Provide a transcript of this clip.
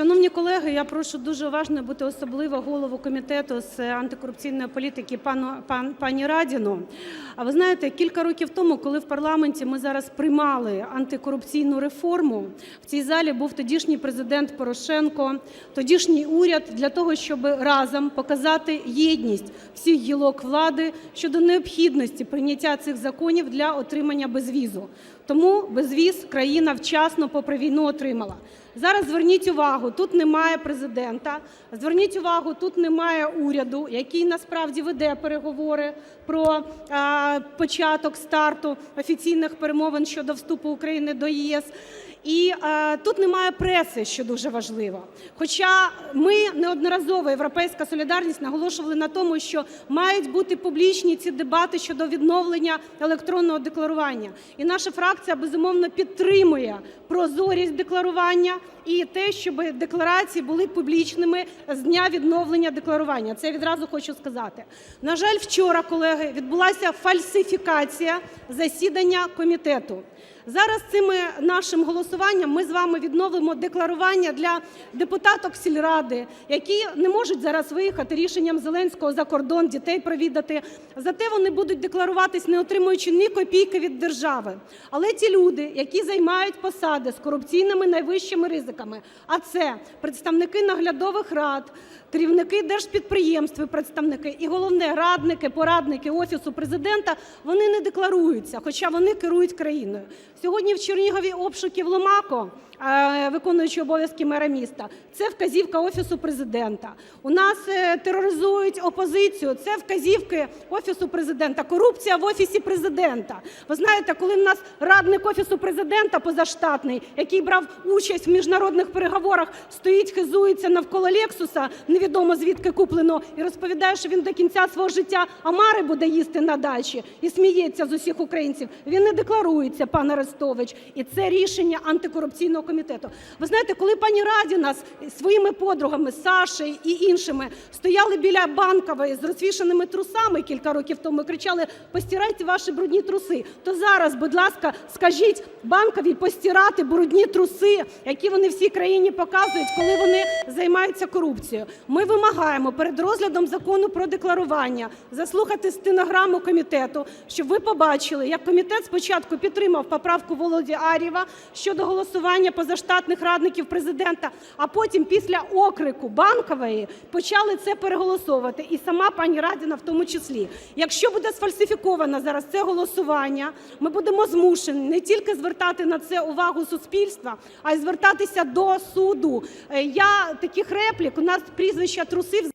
Шановні колеги, я прошу дуже уважно бути особливо голову комітету з антикорупційної політики пану пан пані Радіну. А ви знаєте, кілька років тому, коли в парламенті ми зараз приймали антикорупційну реформу, в цій залі був тодішній президент Порошенко, тодішній уряд для того, щоб разом показати єдність всіх гілок влади щодо необхідності прийняття цих законів для отримання безвізу. Тому безвіз країна вчасно попри війну отримала. Зараз зверніть увагу, тут немає Президента, зверніть увагу, тут немає уряду, який насправді веде переговори про е, початок старту офіційних перемовин щодо вступу України до ЄС. І е, тут немає преси, що дуже важливо. Хоча ми неодноразово європейська солідарність наголошували на тому, що мають бути публічні ці дебати щодо відновлення електронного декларування. І наша фракція безумовно підтримує прозорість декларування Bye. І те, щоб декларації були публічними з дня відновлення декларування. Це я відразу хочу сказати. На жаль, вчора, колеги, відбулася фальсифікація засідання комітету. Зараз цим нашим голосуванням ми з вами відновимо декларування для депутаток сільради, які не можуть зараз виїхати рішенням Зеленського за кордон, дітей провідати. Зате вони будуть декларуватись, не отримуючи ні копійки від держави. Але ті люди, які займають посади з корупційними найвищими ризиками, а це представники наглядових рад, керівники держпідприємств, і представники, і головне радники, порадники офісу президента, вони не декларуються, хоча вони керують країною. Сьогодні в Чернігові обшуки в Ломако, е, виконуючий обов'язки мера міста, це вказівка офісу президента. У нас е, тероризують опозицію, це вказівки офісу президента. Корупція в офісі президента. Ви знаєте, коли в нас радник офісу президента позаштатний, який брав участь в міжнародних переговорах, стоїть, хизується навколо Лексуса, невідомо звідки куплено, і розповідає, що він до кінця свого життя омари буде їсти на дачі і сміється з усіх українців. Він не декларується, пан Арестович, і це рішення антикорупційного комітету. Ви знаєте, коли пані Радіна з своїми подругами Сашею і іншими стояли біля Банкової з розвішаними трусами кілька років тому, і кричали: "Постирайте ваші брудні труси", то зараз, будь ласка, скажіть Банковій постирати брудні труси, які вони всій країні показують, коли вони займаються корупцією. Ми вимагаємо перед розглядом закону про декларування заслухати стенограму комітету, щоб ви побачили, як комітет спочатку підтримав поправку Володі Ар'єва щодо голосування позаштатних радників президента, а потім після окрику Банкової почали це переголосовувати, і сама пані Радіна в тому числі. Якщо буде сфальсифіковано зараз це голосування, ми будемо змушені не тільки звертати на це увагу суспільства, а й звертатися до суду. Е, Я таких реплік, у нас прізвища трусив.